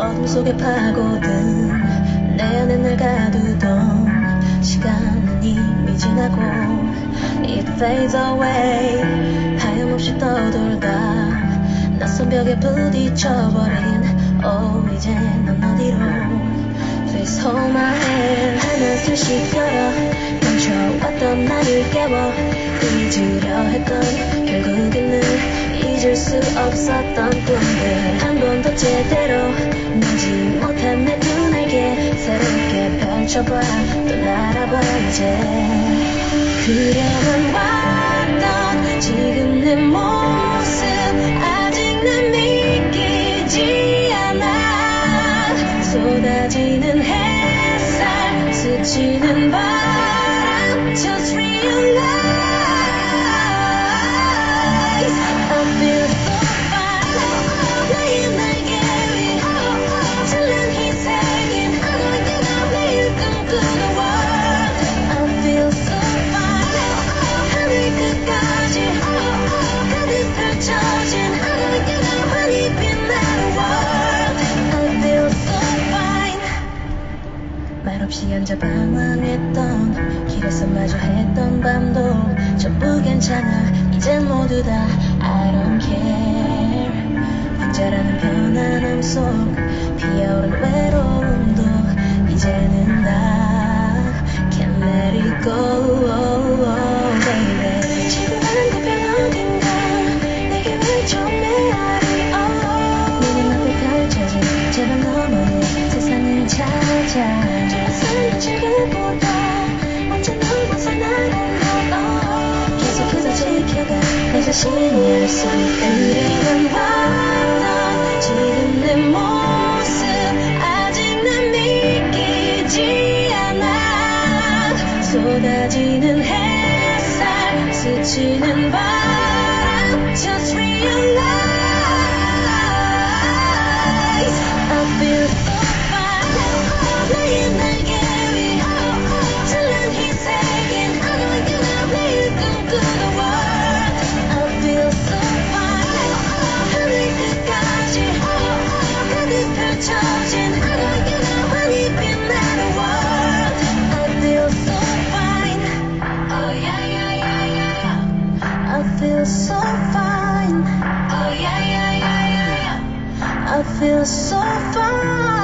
어둠 속에 파고든 내 안에 날 가두던 시간은 이미 지나고 It fades away. 하염없이 떠돌다 낯선 벽에 부딪혀버린 Oh 이제 넌 어디로? Please hold my hand 하나 둘씩 열어. 멈춰왔던 나를 깨워. 잊으려 했던 수 없었던 꿈들 한번더 제대로 나지 못한 내 두 날개 새롭게 펼쳐봐 또 날아봐 이제. 그려만 왔던 지금 내 모습 아직 난 믿기지 않아. 쏟아지는 햇살 스치는 바람 앉아 방황했던 길에서 마주했던 밤도 전부 괜찮아. 이젠 모두 다 I don't care. 혼자라는 편안함 속 피어오른 외로움도 이제는 다 Can't let it go. Baby 지금 반대편 어딘가? 내게 메아리 oh 눈이 맞고 펼쳐진 제발 너머의 세상을 찾아 있기를 왔던 지금 내 모습. 아직 난 믿기지 않아. 쏟아지는 햇살 스치는 바람. Just realize feel so fine Oh yeah yeah, yeah, yeah. I feel so fine. Oh, yeah yeah yeah yeah I feel so fine